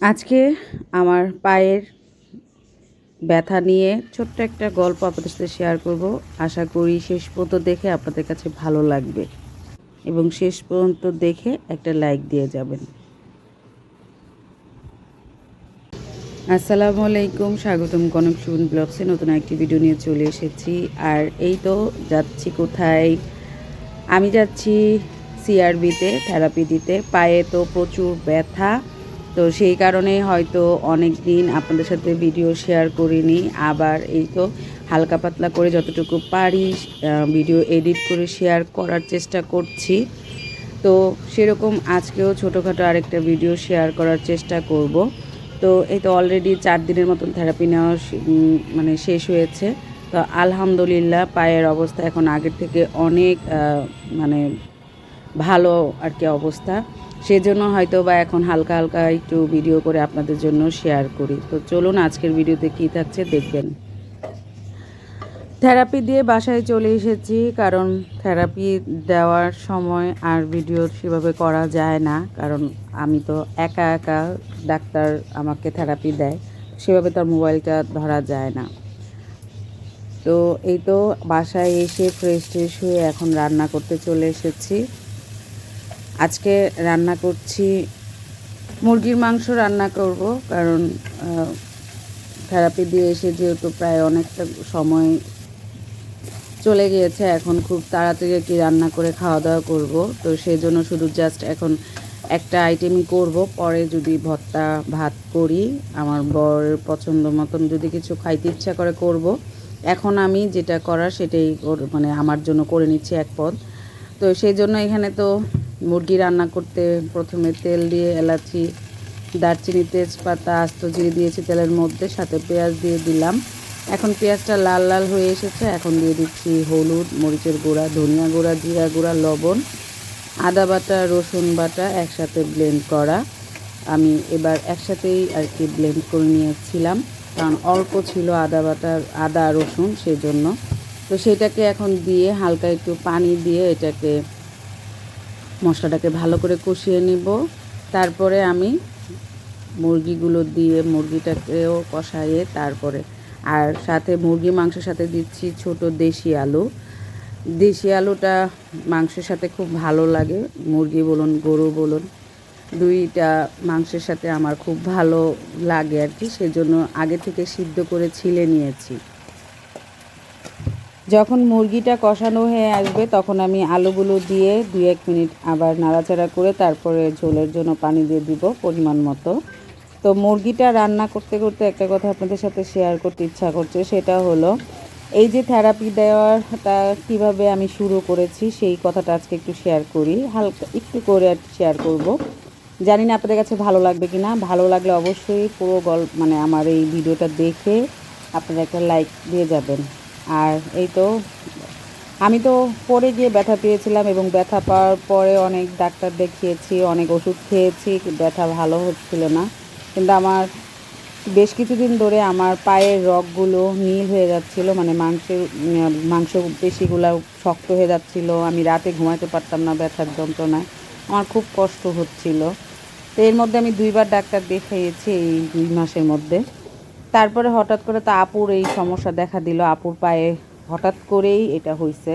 আজকে আমার পায়ের ব্যথা নিয়ে ছোট্ট একটা গল্প আপনাদের সাথে শেয়ার করব। আশা করি শেষ পর্যন্ত দেখে আপনাদের কাছে ভালো লাগবে এবং শেষ পর্যন্ত দেখে একটা লাইক দিয়ে যাবেন। আসসালামু আলাইকুম, স্বাগতম কনক সুবন ব্লগসে নতুন একটি ভিডিও নিয়ে চলে এসেছি। আর এই তো যাচ্ছি কোথায়? আমি যাচ্ছি সিআরবিতে থেরাপি দিতে। পায়ে তো প্রচুর ব্যথা। তো সেই কারণে হয়তো অনেক দিন আপনাদের সাথে ভিডিও শেয়ার করিনি। আবার এই তো হালকা পাতলা করে যতটুকু পারি ভিডিও এডিট করে শেয়ার করার চেষ্টা করছি। তো সেরকম আজকেও ছোটোখাটো আরেকটা ভিডিও শেয়ার করার চেষ্টা করব। তো এই তো অলরেডি চার দিনের মতন থেরাপি নেওয়া মানে শেষ হয়েছে। তো আলহামদুলিল্লাহ পায়ের অবস্থা এখন আগের থেকে অনেক মানে ভালো আর কি অবস্থা। সেজন্য হয়তো বা এখন হালকা হালকা একটু ভিডিও করে আপনাদের জন্য শেয়ার করি। তো চলুন আজকের ভিডিওতে কী থাকছে দেখবেন। থেরাপি দিয়ে বাসায় চলে এসেছি, কারণ থেরাপি দেওয়ার সময় আর ভিডিও সেভাবে করা যায় না, কারণ আমি তো একা একা ডাক্তার আমাকে থেরাপি দেয়, সেভাবে তার মোবাইলটা ধরা যায় না। তো এই তো বাসায় এসে ফ্রেশ ট্রেশ হয়ে এখন রান্না করতে চলে এসেছি। আজকে রান্না করছি, মুরগির মাংস রান্না করব কারণ থেরাপি দিয়ে এসে যেহেতু প্রায় অনেকটা সময় চলে গিয়েছে, এখন খুব তাড়াতাড়ি কি রান্না করে খাওয়া দাওয়া করব। তো সেই জন্য শুধু জাস্ট এখন একটা আইটেমই করব, পরে যদি ভর্তা, ভাত করি, আমার বরের পছন্দ মতন যদি কিছু খাইতে ইচ্ছা করে করব। এখন আমি যেটা করার সেটাই মানে আমার জন্য করে নিচ্ছি এক পদ। তো সেই জন্য এখানে তো মুরগি রান্না করতে প্রথমে তেল দিয়ে এলাচি, দারচিনি, তেজপাতা, আস্ত জিরে দিয়েছি তেলের মধ্যে, সাথে পেঁয়াজ দিয়ে দিলাম। এখন পেঁয়াজটা লাল লাল হয়ে এসেছে, এখন দিয়ে দিচ্ছি হলুদ, মরিচের গুঁড়া, ধনিয়া গুঁড়া, জিরা গুঁড়া, লবণ, আদা বাটা, রসুন বাটা একসাথে ব্লেন্ড করা। আমি এবার একসাথেই আর কি ব্লেন্ড করে নিয়েছিলাম, কারণ অল্প ছিল আদা বাটার আদা, রসুন সেই জন্য তো সেটাকে এখন দিয়ে হালকা একটু পানি দিয়ে এটাকে মশলাটাকে ভালো করে কষিয়ে নিব। তারপরে আমি মুরগিগুলো দিয়ে মুরগিটাকেও কষাইয়ে তারপরে আর সাথে মুরগি মাংসের সাথে দিচ্ছি ছোট দেশি আলু। দেশি আলুটা মাংসের সাথে খুব ভালো লাগে, মুরগি বলুন, গরু বলুন, দুইটা মাংসের সাথে আমার খুব ভালো লাগে আর কি। সেজন্য আগে থেকে সিদ্ধ করে ছিলে নিয়েছি। যখন মুরগিটা কষানো হয়ে আসবে, তখন আমি আলুগুলো দিয়ে দু এক মিনিট আবার নাড়াচাড়া করে তারপরে ঝোলের জন্য পানি দিয়ে দিব পরিমাণ মতো। তো মুরগিটা রান্না করতে করতে একটা কথা আপনাদের সাথে শেয়ার করতে ইচ্ছা করছে, সেটা হলো এই যে থেরাপি দেওয়াটা কীভাবে আমি শুরু করেছি, সেই কথাটা আজকে একটু শেয়ার করি। হালকা একটু করে আর শেয়ার করব। জানি না আপনাদের কাছে ভালো লাগবে কি না ভালো লাগলে অবশ্যই পুরো গল্প মানে আমার এই ভিডিওটা দেখে আপনারা একটা লাইক দিয়ে যাবেন। আর এই তো, আমি তো পরে গিয়ে ব্যথা পেয়েছিলাম এবং ব্যথা পাওয়ার পরে অনেক ডাক্তার দেখিয়েছি, অনেক ওষুধ খেয়েছি, ব্যথা ভালো হচ্ছিল না। কিন্তু আমার বেশ কিছুদিন ধরে আমার পায়ের রগগুলো নীল হয়ে যাচ্ছিল মানে মাংসের মাংস পেশিগুলো শক্ত হয়ে যাচ্ছিল, আমি রাতে ঘুমাতে পারতাম না ব্যথার যন্ত্রণায়, আমার খুব কষ্ট হচ্ছিল। তো এর মধ্যে আমি দুইবার ডাক্তার দেখিয়েছি এই দুই মাসের মধ্যে। তারপরে হঠাৎ করে তো আপুর এই সমস্যা দেখা দিল। আপুর পায়ে হঠাৎ করেই এটা হয়েছে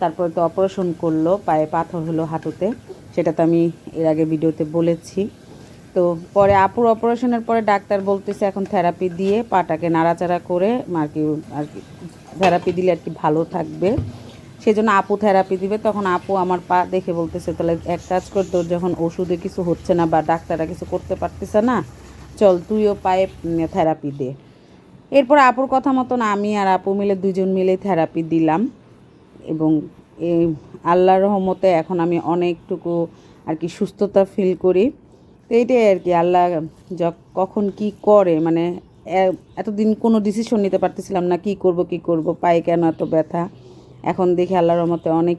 তারপরে তো অপারেশন করল, পায়ে পাথর হলো হাঁটুতে। সেটা তো আমি এর আগে ভিডিওতে বলেছি। তো পরে আপুর অপারেশনের পরে ডাক্তার বলতেছে এখন থেরাপি দিয়ে পাটাকে নাড়াচাড়া করে আর কি আর কি, থেরাপি দিলে আর কি ভালো থাকবে। সেই জন্য আপু থেরাপি দিবে। তখন আপু আমার পা দেখে বলতেছে, তাহলে এক কাজ কর, তোর যখন ওষুধে কিছু হচ্ছে না বা ডাক্তাররা কিছু করতে পারতেছে না চল তুইও পায়ে থেরাপি দে। এরপর আপুর কথা মতন আমি আর আপু মিলে দুজন মিলে থেরাপি দিলাম। এবং আল্লাহর রহমতে এখন আমি অনেকটুকু আর কি সুস্থতা ফিল করি। তো এইটাই আর কি, আল্লাহ য কখন কি করে মানে এতদিন কোনো ডিসিশন নিতে পারতেছিলাম না, কি করব কি করব, পায়ে কেন এত ব্যথা? এখন দেখি আল্লাহর রহমতে অনেক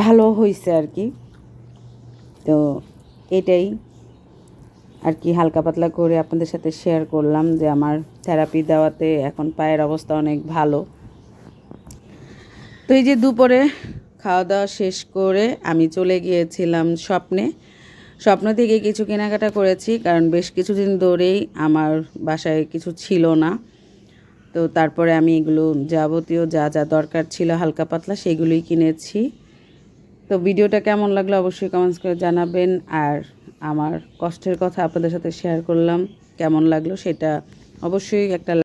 ভালো হয়েছে আর কি। তো এটাই। আর কি হালকা পাতলা করে আপনাদের সাথে শেয়ার করলাম যে আমার থেরাপি দেওয়াতে এখন পায়ের অবস্থা অনেক ভালো। তো এই যে দুপুরে খাওয়া দাওয়া শেষ করে আমি চলে গিয়েছিলাম স্বপ্নে। স্বপ্ন থেকে কিছু কেনাকাটা করেছি, কারণ বেশ কিছুদিন ধরেই আমার বাসায় কিছু ছিল না। তো তারপরে আমি এগুলো যাবতীয় যা যা দরকার ছিল হালকা পাতলা সেগুলোই কিনেছি। তো ভিডিওটা কেমন লাগল অবশ্যই কমেন্টস করে জানাবেন, আর আমার কষ্টের কথা আপনাদের সাথে শেয়ার করলাম। কেমন লাগল সেটা অবশ্যই একটা